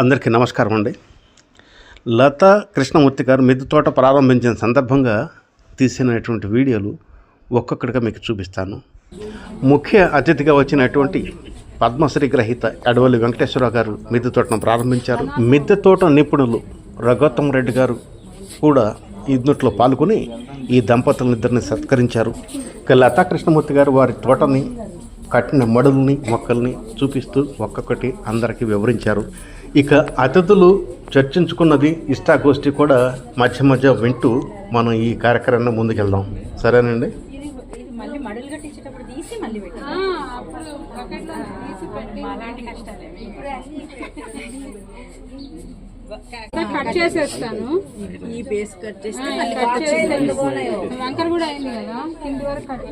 అందరికీ నమస్కారం అండి. లతా కృష్ణమూర్తి గారు మిద్దె తోట ప్రారంభించిన సందర్భంగా తీసినటువంటి వీడియోలు ఒక్కొక్కటిగా మీకు చూపిస్తాను. ముఖ్య అతిథిగా వచ్చినటువంటి పద్మశ్రీ గ్రహీత అడవల్లి వెంకటేశ్వరరావు గారు మిద్దె తోటను ప్రారంభించారు. మిద్దె తోట నిపుణులు రఘోత్తమ రెడ్డి గారు కూడా ఇందుట్లో పాల్గొని ఈ దంపతులనిద్దరిని సత్కరించారు. ఇక లతా కృష్ణమూర్తి గారు వారి తోటని కట్టిన మడుల్ని మొక్కల్ని చూపిస్తూ ఒక్కొక్కటి అందరికీ వివరించారు. ఇక అతిథులు చర్చించుకున్నది ఇష్టాగోష్ఠి కూడా మధ్య మధ్య వింటూ మనం ఈ కార్యక్రమాన్ని ముందుకెళ్దాం. సరేనండి? ఇది ఇది మళ్ళీ మడులు కట్టించేటప్పుడు తీసి మళ్ళీ పెట్టి. అప్పుడు బకెట్లో తీసి పెట్టి అలాంటి కష్టాలేమి కట్ చేసేస్తాను. ఈ బేస్ కట్ చేస్తే కట్ వంకర కూడా అయింది కదా? కింది వరకు కట్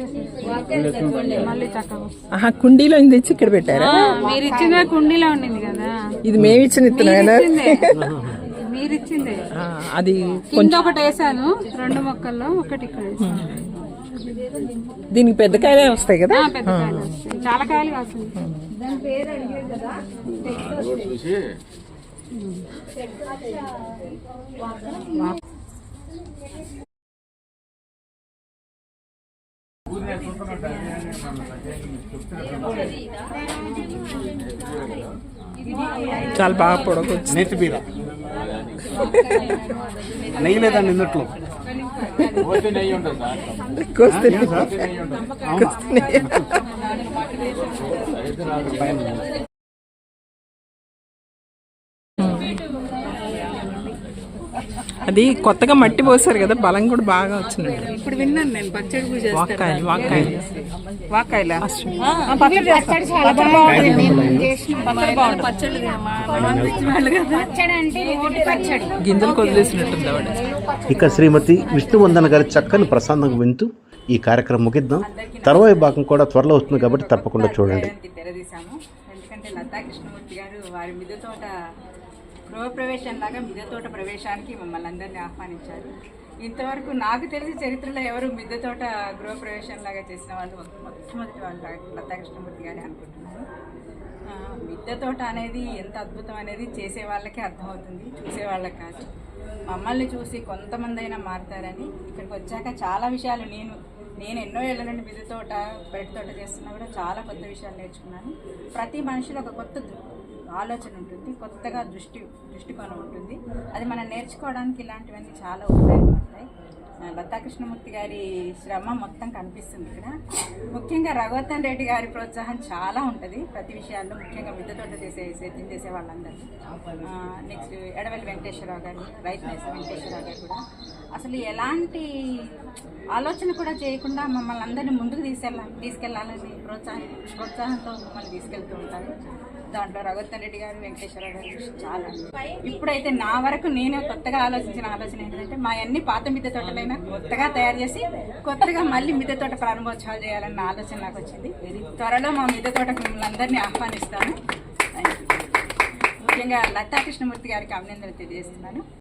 మళ్ళీ చక్కగా కుండీలో తెచ్చి ఇక్కడ పెట్టారా? మీరు ఇచ్చిన కుండీలో ఉండింది కదా. ఇది మేము ఇచ్చిన ఇత్తనమేనా ఇచ్చిందే మీరు ఇచ్చిందే ఆ, అది కింద ఒకటి వేసాను రెండు మొక్కల్లో ఒకటి ఇక్కడ దీనికి పెద్ద కాయలే వస్తాయి కదా? ఆ, పెద్ద కాయలు వస్తాయి. చాలా కాయలు కాస్తుంది చాలా బాగా పొడగొచ్చు నేతి బీర నెయ్యి లేదండి ఇందుట్లో కోస్తే అది కొత్తగా మట్టి పోసారు కదా బలం కూడా బాగా వచ్చినట్టు ఇప్పుడు విన్నాను నేను పచ్చడి పూజ వాకాయల పచ్చడి చాలా బాగుంటుంది పచ్చళ్ళు వాళ్ళు కదా పచ్చడి అంటే రోటి పచ్చడి. గింజలు వదిలేసినట్టుంది ఆవిడ. ఇక శ్రీమతి విష్ణువందన గారి చక్కని ప్రసంగం వింటూ ఈ కార్యక్రమం ముగిద్దాం. తర్వాయి భాగం కూడా త్వరలో వస్తుంది కాబట్టి తప్పకుండా చూడండి. ఎందుకంటే లతా కృష్ణమూర్తి గారు వారి మిద్దె తోట లాగా మిద్దె తోట ప్రవేశానికి మమ్మల్ని అందరినీ ఆహ్వానించారు. ఇంతవరకు నాకు తెలిసి చరిత్రలో ఎవరు మిద్దె తోట గృహప్రవేశం లాగా చేసిన వాళ్ళు మొట్టమొదటి వాళ్ళు లతా కృష్ణమూర్తి గారే అనుకుంటున్నాను. మిద్దె తోట అనేది ఎంత అద్భుతం అనేది చేసే వాళ్ళకే అర్థమవుతుంది చూసే వాళ్ళకి కాదు. మమ్మల్ని చూసి కొంతమంది అయినా మారుతారని ఇక్కడికి వచ్చాక చాలా విషయాలు నేను నేను ఎన్నో ఏళ్ళ నుండి మిద్దె తోట పెరటి తోట చేస్తున్నా కూడా చాలా కొత్త విషయాలు నేర్చుకున్నాను. ప్రతి మనిషిలో ఒక కొత్త ఆలోచన ఉంటుంది కొత్తగా దృష్టి దృష్టికోణం ఉంటుంది. అది మనం నేర్చుకోవడానికి ఇలాంటివన్నీ చాలా ఉపయోగపడతాయి. లతాకృష్ణమూర్తి లతా కృష్ణమూర్తి గారి శ్రమ మొత్తం కనిపిస్తుంది ఇక్కడ. ముఖ్యంగా రఘువర్ధన్ రెడ్డి గారి ప్రోత్సాహం చాలా ఉంటుంది ప్రతి విషయాల్లో ముఖ్యంగా మిద్దె తోట చేసే సేద్యం చేసే వాళ్ళందరికీ నెక్స్ట్ ఎడవెల్లి వెంకటేశ్వరరావు గారు రైతు వెంకటేశ్వరరావు గారు కూడా. అసలు ఎలాంటి ఆలోచన కూడా చేయకుండా మమ్మల్ని అందరినీ ముందుకు తీసుకెళ్ళాలి తీసుకెళ్ళాలని ప్రోత్సాహం ప్రోత్సాహంతో మమ్మల్ని తీసుకెళ్తూ ఉంటారు. దాంట్లో రఘువర్ధన్ రెడ్డి గారు వెంకటేశ్వర గారు చాలా. ఇప్పుడైతే నా వరకు నేను కొత్తగా ఆలోచించిన ఆలోచన ఏంటంటే మా అన్ని పాత మిద్దె తోటలైనా కొత్తగా తయారు చేసి కొత్తగా మళ్ళీ మిద్దె తోట ప్రారంభోత్సవాలు చేయాలన్న ఆలోచన నాకు వచ్చింది. త్వరలో మా మిద్దె తోటకు మిమ్మల్ని అందరినీ ఆహ్వానిస్తాను ముఖ్యంగా లతా కృష్ణమూర్తి గారికి అభినందనలు తెలియజేస్తున్నాను.